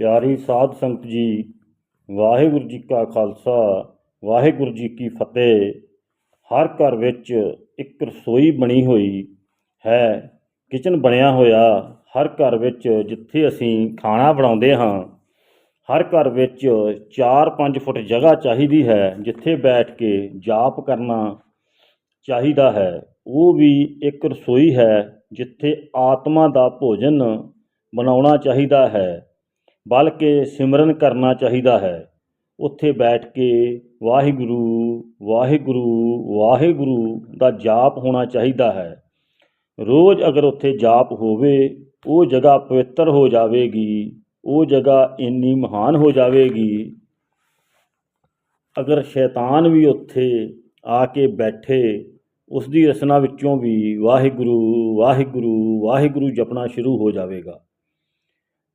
ਪਿਆਰੀ ਸਾਧ ਸੰਗਤ ਜੀ, ਵਾਹਿਗੁਰੂ ਜੀ ਕਾ ਖਾਲਸਾ, ਵਾਹਿਗੁਰੂ ਜੀ ਕੀ ਫਤਿਹ। ਹਰ ਘਰ ਵਿੱਚ ਇੱਕ ਰਸੋਈ ਬਣੀ ਹੋਈ ਹੈ, ਕਿਚਨ ਬਣਿਆ ਹੋਇਆ। ਹਰ ਘਰ ਵਿੱਚ ਜਿੱਥੇ ਅਸੀਂ ਖਾਣਾ ਬਣਾਉਂਦੇ ਹਾਂ, ਹਰ ਘਰ ਵਿੱਚ 4-5 ਫੁੱਟ ਜਗ੍ਹਾ ਚਾਹੀਦੀ ਹੈ, ਜਿੱਥੇ ਬੈਠ ਕੇ ਜਾਪ ਕਰਨਾ ਚਾਹੀਦਾ ਹੈ। ਉਹ ਵੀ ਇੱਕ ਰਸੋਈ ਹੈ, ਜਿੱਥੇ ਆਤਮਾ ਦਾ ਭੋਜਨ ਬਣਾਉਣਾ ਚਾਹੀਦਾ ਹੈ। ਬਲਕਿ ਸਿਮਰਨ ਕਰਨਾ ਚਾਹੀਦਾ ਹੈ। ਉੱਥੇ ਬੈਠ ਕੇ ਵਾਹਿਗੁਰੂ ਵਾਹਿਗੁਰੂ ਵਾਹਿਗੁਰੂ ਦਾ ਜਾਪ ਹੋਣਾ ਚਾਹੀਦਾ ਹੈ। ਰੋਜ਼ ਅਗਰ ਉੱਥੇ ਜਾਪ ਹੋਵੇ, ਉਹ ਜਗ੍ਹਾ ਪਵਿੱਤਰ ਹੋ ਜਾਵੇਗੀ, ਉਹ ਜਗ੍ਹਾ ਇੰਨੀ ਮਹਾਨ ਹੋ ਜਾਵੇਗੀ। ਅਗਰ ਸ਼ੈਤਾਨ ਵੀ ਉੱਥੇ ਆ ਕੇ ਬੈਠੇ ਉਸ ਦੀ ਰਸਨਾ ਵਿੱਚੋਂ ਵੀ ਵਾਹਿਗੁਰੂ ਵਾਹਿਗੁਰੂ ਵਾਹਿਗੁਰੂ ਜਪਣਾ ਸ਼ੁਰੂ ਹੋ ਜਾਵੇਗਾ।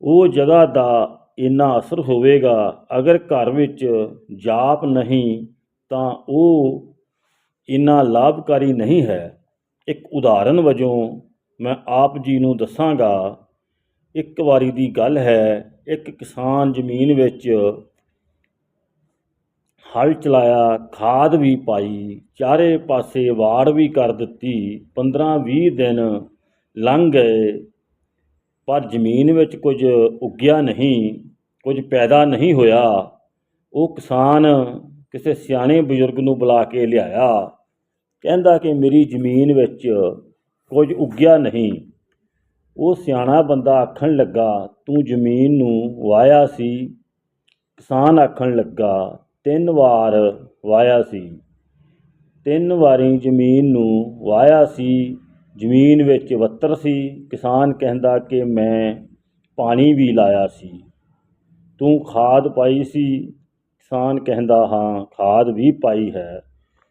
ਉਹ ਜਗ੍ਹਾ ਦਾ ਇੰਨਾ ਅਸਰ ਹੋਵੇਗਾ। ਅਗਰ ਘਰ ਵਿੱਚ ਜਾਪ ਨਹੀਂ, ਤਾਂ ਉਹ ਇੰਨਾ ਲਾਭਕਾਰੀ ਨਹੀਂ ਹੈ। ਇੱਕ ਉਦਾਹਰਨ ਵਜੋਂ ਮੈਂ ਆਪ ਜੀ ਨੂੰ ਦੱਸਾਂਗਾ। ਇੱਕ ਵਾਰੀ ਦੀ ਗੱਲ ਹੈ, ਇੱਕ ਕਿਸਾਨ ਜ਼ਮੀਨ ਵਿੱਚ ਹਲ ਚਲਾਇਆ, ਖਾਦ ਵੀ ਪਾਈ, ਚਾਰੇ ਪਾਸੇ ਵਾੜ ਵੀ ਕਰ ਦਿੱਤੀ 15-20 ਦਿਨ ਲੰਘ ਗਏ। ਪਰ ਜ਼ਮੀਨ ਵਿੱਚ ਕੁਝ ਉੱਗਿਆ ਨਹੀਂ, ਕੁਝ ਪੈਦਾ ਨਹੀਂ ਹੋਇਆ। ਉਹ ਕਿਸਾਨ ਕਿਸੇ ਸਿਆਣੇ ਬਜ਼ੁਰਗ ਨੂੰ ਬੁਲਾ ਕੇ ਲਿਆਇਆ। ਕਹਿੰਦਾ ਕਿ ਮੇਰੀ ਜ਼ਮੀਨ ਵਿੱਚ ਕੁਝ ਉੱਗਿਆ ਨਹੀਂ। ਉਹ ਸਿਆਣਾ ਬੰਦਾ ਆਖਣ ਲੱਗਾ, ਤੂੰ ਜ਼ਮੀਨ ਨੂੰ ਵਾਇਆ ਸੀ? ਕਿਸਾਨ ਆਖਣ ਲੱਗਾ, ਤਿੰਨ ਵਾਰ ਵਾਇਆ ਸੀ। ਤਿੰਨ ਵਾਰੀ ਜ਼ਮੀਨ ਨੂੰ ਵਾਇਆ ਸੀ ਜ਼ਮੀਨ ਵਿੱਚ ਵੱਤਰ ਸੀ। ਕਿਸਾਨ ਕਹਿੰਦਾ ਕਿ ਮੈਂ ਪਾਣੀ ਵੀ ਲਾਇਆ ਸੀ। ਤੂੰ ਖਾਦ ਪਾਈ ਸੀ? ਕਿਸਾਨ ਕਹਿੰਦਾ, ਹਾਂ, ਖਾਦ ਵੀ ਪਾਈ ਹੈ।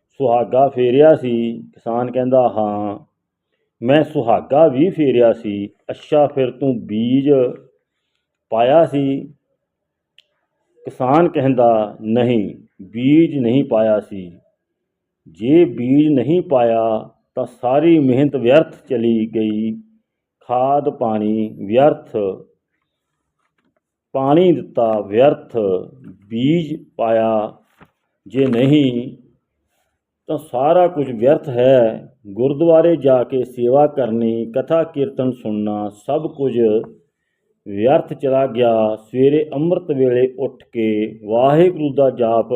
ਸੁਹਾਗਾ ਫੇਰਿਆ ਸੀ। ਕਿਸਾਨ ਕਹਿੰਦਾ, ਹਾਂ, ਮੈਂ ਸੁਹਾਗਾ ਵੀ ਫੇਰਿਆ ਸੀ। ਅੱਛਾ, ਫਿਰ ਤੂੰ ਬੀਜ ਪਾਇਆ ਸੀ? ਕਿਸਾਨ ਕਹਿੰਦਾ, ਨਹੀਂ, ਬੀਜ ਨਹੀਂ ਪਾਇਆ ਸੀ। ਜੇ ਬੀਜ ਨਹੀਂ ਪਾਇਆ ਤਾਂ ਸਾਰੀ ਮਿਹਨਤ ਵਿਅਰਥ ਚਲੀ ਗਈ। ਖਾਦ, ਪਾਣੀ ਵਿਅਰਥ, ਪਾਣੀ ਦਿੱਤਾ ਵਿਅਰਥ, ਬੀਜ ਪਾਇਆ। ਜੇ ਨਹੀਂ, ਤਾਂ ਸਾਰਾ ਕੁਝ ਵਿਅਰਥ ਹੈ। ਗੁਰਦੁਆਰੇ ਜਾ ਕੇ ਸੇਵਾ ਕਰਨੀ, ਕਥਾ ਕੀਰਤਨ ਸੁਣਨਾ, ਸਭ ਕੁਝ ਵਿਅਰਥ ਚਲਾ ਗਿਆ। ਸਵੇਰੇ ਅੰਮ੍ਰਿਤ ਵੇਲੇ ਉੱਠ ਕੇ ਵਾਹਿਗੁਰੂ ਦਾ ਜਾਪ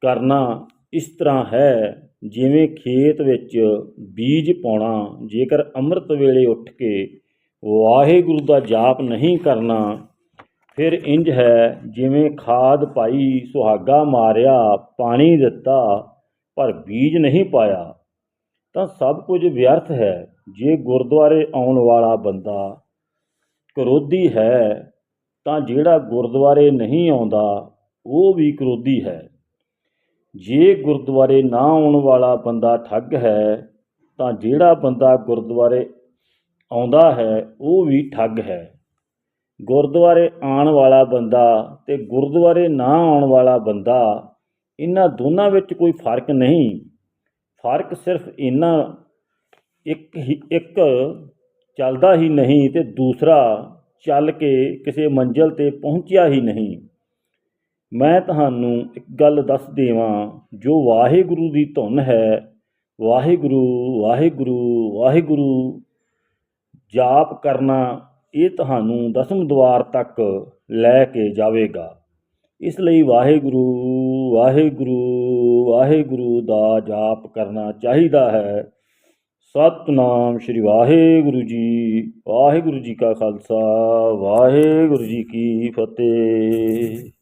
ਕਰਨਾ ਇਸ ਤਰ੍ਹਾਂ ਹੈ। ਜਿਵੇਂ ਖੇਤ ਵਿੱਚ ਬੀਜ ਪਾਉਣਾ, ਜੇਕਰ ਅੰਮ੍ਰਿਤ ਵੇਲੇ ਉੱਠ ਕੇ ਵਾਹਿਗੁਰੂ ਦਾ ਜਾਪ ਨਹੀਂ ਕਰਨਾ, ਫਿਰ ਇੰਜ ਹੈ ਜਿਵੇਂ ਖਾਦ ਪਾਈ, ਸੁਹਾਗਾ ਮਾਰਿਆ, ਪਾਣੀ ਦਿੱਤਾ, ਪਰ ਬੀਜ ਨਹੀਂ ਪਾਇਆ। ਤਾਂ ਸਭ ਕੁਝ ਵਿਅਰਥ ਹੈ, ਜੇ ਗੁਰਦੁਆਰੇ ਆਉਣ ਵਾਲਾ ਬੰਦਾ ਕਰੋਧੀ ਹੈ, ਤਾਂ ਜਿਹੜਾ ਗੁਰਦੁਆਰੇ ਨਹੀਂ ਆਉਂਦਾ, ਉਹ ਵੀ ਕਰੋਧੀ ਹੈ। ਜੇ ਗੁਰਦੁਆਰੇ ਨਾ ਆਉਣ ਵਾਲਾ ਬੰਦਾ ਠੱਗ ਹੈ, ਤਾਂ ਜਿਹੜਾ ਬੰਦਾ ਗੁਰਦੁਆਰੇ ਆਉਂਦਾ ਹੈ, ਉਹ ਵੀ ਠੱਗ ਹੈ। ਗੁਰਦੁਆਰੇ ਆਉਣ ਵਾਲਾ ਬੰਦਾ ਤੇ ਗੁਰਦੁਆਰੇ ਨਾ ਆਉਣ ਵਾਲਾ ਬੰਦਾ, ਇਹਨਾਂ ਦੋਨਾਂ ਵਿੱਚ ਕੋਈ ਫ਼ਰਕ ਨਹੀਂ। ਫ਼ਰਕ ਸਿਰਫ ਇੰਨਾ ਇੱਕ ਹੀ, ਇੱਕ ਚੱਲਦਾ ਹੀ ਨਹੀਂ ਤੇ ਦੂਸਰਾ ਚੱਲ ਕੇ ਕਿਸੇ ਮੰਜ਼ਿਲ ਤੇ ਪਹੁੰਚਿਆ ਹੀ ਨਹੀਂ। ਮੈਂ ਤੁਹਾਨੂੰ ਇੱਕ ਗੱਲ ਦੱਸ ਦੇਵਾਂ, ਜੋ ਵਾਹਿਗੁਰੂ ਦੀ ਧੁਨ ਹੈ। ਵਾਹਿਗੁਰੂ ਵਾਹਿਗੁਰੂ ਵਾਹਿਗੁਰੂ, ਜਾਪ ਕਰਨਾ ਇਹ ਤੁਹਾਨੂੰ ਦਸਮ ਦਵਾਰ ਤੱਕ ਲੈ ਕੇ ਜਾਵੇਗਾ। ਇਸ ਲਈ ਵਾਹਿਗੁਰੂ ਵਾਹਿਗੁਰੂ ਵਾਹਿਗੁਰੂ ਦਾ ਜਾਪ ਕਰਨਾ ਚਾਹੀਦਾ ਹੈ। ਸਤਨਾਮ ਸ੍ਰੀ ਵਾਹਿਗੁਰੂ ਜੀ ਵਾਹਿਗੁਰੂ ਜੀ ਕਾ ਖਾਲਸਾ, ਵਾਹਿਗੁਰੂ ਜੀ ਕੀ ਫਤਿਹ।